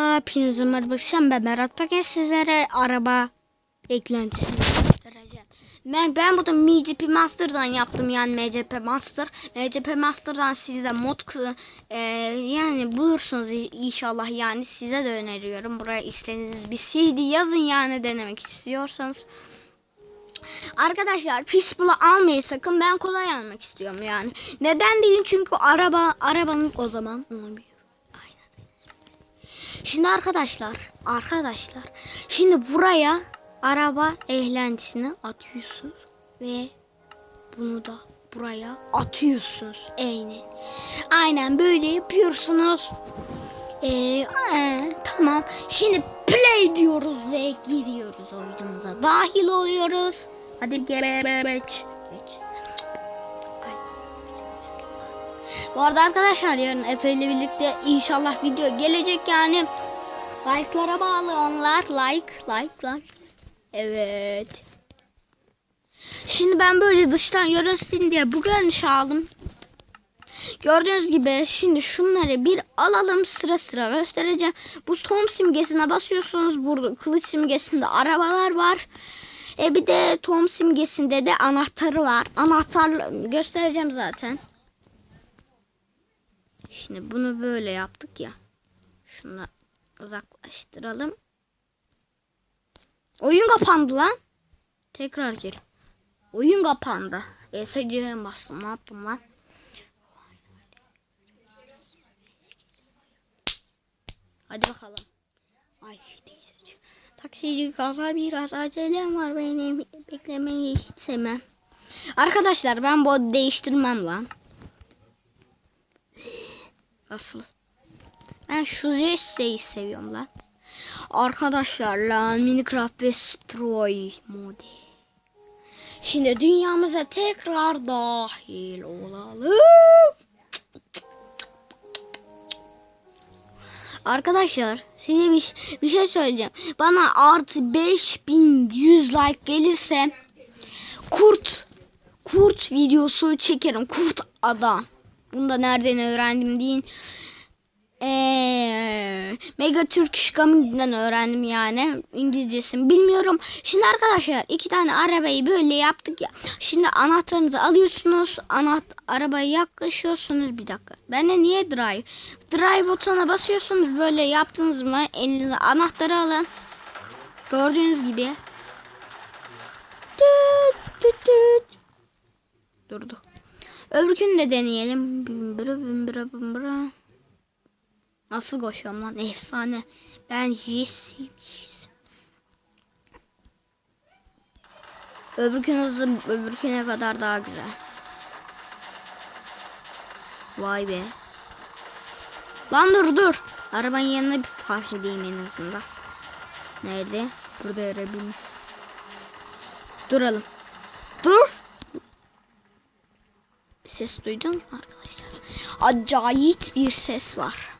Hepinize merhaba. Sen ben Berat Paket sizlere araba eklentisini göstereceğim. Ben, ben bunu MGP Master'dan yaptım yani MCP Master. MCP Master'dan sizde mod e, yani bulursunuz inşallah yani size de öneriyorum. Buraya istediğiniz bir CD yazın yani denemek istiyorsanız. Arkadaşlar Peaceful'u almayı sakın ben kolay almak istiyorum yani. Neden değil çünkü araba arabanın o zaman olmuyor. Aynen. Şimdi arkadaşlar, arkadaşlar. Şimdi buraya araba eğlentisini atıyorsunuz ve bunu da buraya atıyorsunuz. Aynen. Aynen böyle yapıyorsunuz. Ee, e, tamam. Şimdi play diyoruz ve giriyoruz oyunumuza. Dahil oluyoruz. Hadi geç. Geç. Bu arada arkadaşlar yarın Efe ile birlikte inşallah video gelecek yani. Like'lara bağlı onlar. Like, like, like. Evet. Şimdi ben böyle dıştan görünsün diye bu görünüşü aldım. Gördüğünüz gibi şimdi şunları bir alalım sıra sıra göstereceğim. Bu tom simgesine basıyorsunuz. Burada kılıç simgesinde arabalar var. E bir de tom simgesinde de anahtarı var. Anahtar göstereceğim zaten. Şimdi bunu böyle yaptık ya. Şunu uzaklaştıralım. Oyun kapandı lan. Tekrar gir. Oyun kapandı. ESC'ye bastım. Ne yaptım lan? Hadi bakalım. Ay. Taksici kaza biraz acelem var benim. Beklemeyi hiç sevmem. Arkadaşlar ben bu değiştirmem lan. Nasıl? Ben şu Jesse'yi seviyorum lan. Arkadaşlar lan Minecraft ve Destroy modu. Şimdi dünyamıza tekrar dahil olalım. Arkadaşlar size bir, bir şey söyleyeceğim. Bana artı 5100 like gelirse kurt kurt videosu çekerim. Kurt adam. Bunu da nereden öğrendim deyin. Ee, Mega Turkish Community'den öğrendim yani. İngilizcesini bilmiyorum. Şimdi arkadaşlar iki tane arabayı böyle yaptık ya. Şimdi anahtarınızı alıyorsunuz. Anaht arabaya yaklaşıyorsunuz. Bir dakika. Ben de niye drive? Drive butonuna basıyorsunuz. Böyle yaptınız mı? Elinize anahtarı alın. Gördüğünüz gibi. Düt, düt, düt. Durdu. Öbürkünü de deneyelim. Bümbüra bümbüra bümbüra. Nasıl koşuyorum lan? Efsane. Ben Jesse. Öbürkün hızı öbürküne kadar daha güzel. Vay be. Lan dur dur. Arabanın yanına bir fark edeyim en azından. Nerede? Burada arabamız. Duralım. Dur. Ses duydun mu arkadaşlar? Acayip bir ses var.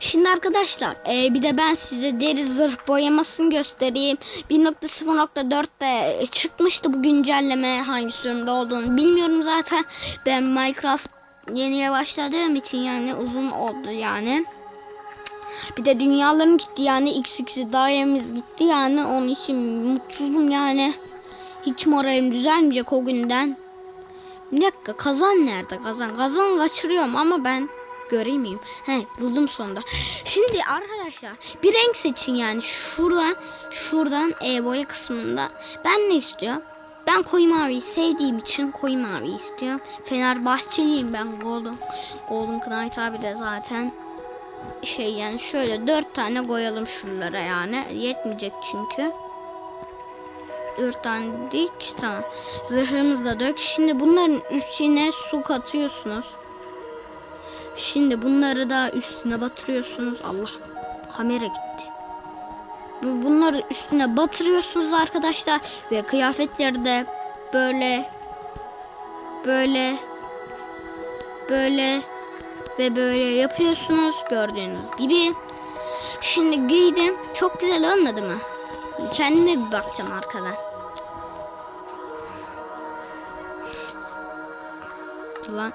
Şimdi arkadaşlar e, bir de ben size deri zırh boyamasını göstereyim. 1.0.4'te çıkmıştı bu güncelleme hangi sürümde olduğunu bilmiyorum zaten. Ben Minecraft yeniye başladığım için yani uzun oldu yani. Bir de dünyalarım gitti yani XX'i dairemiz gitti yani onun için mutsuzum yani. Hiç moralim düzelmeyecek o günden. Bir dakika kazan nerede kazan? Kazan kaçırıyorum ama ben göreyim miyim? He buldum sonunda. Şimdi arkadaşlar bir renk seçin yani şuradan şuradan e boya kısmında. Ben ne istiyorum? Ben koyu maviyi sevdiğim için koyu mavi istiyorum. Fenerbahçeliyim ben Golden. Golden Knight abi de zaten şey yani şöyle dört tane koyalım şuralara yani. Yetmeyecek çünkü. Dört tane dik. Tamam. Zırhımızı da dök. Şimdi bunların üstüne su katıyorsunuz. Şimdi bunları da üstüne batırıyorsunuz. Allah kamera gitti. Bu- Bunları üstüne batırıyorsunuz arkadaşlar. Ve kıyafetleri de böyle böyle böyle ve böyle yapıyorsunuz gördüğünüz gibi. Şimdi giydim. Çok güzel olmadı mı? Kendime bir bakacağım arkadan. Lan.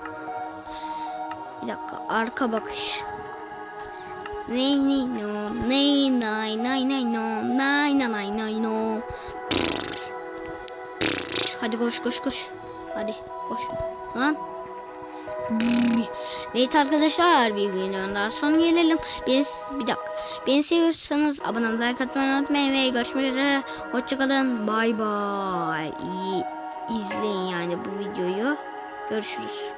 Bir dakika arka bakış. Nay nay no. Nay nay nay nay no. Nay nay nay nay no. Hadi koş koş koş. Hadi koş. Lan. Evet arkadaşlar bir videonun daha son gelelim. Beni, bir dakika. Beni seviyorsanız abone olmayı, like atmayı unutmayın ve görüşmek üzere. Hoşçakalın. Bay bay. İyi izleyin yani bu videoyu. Görüşürüz.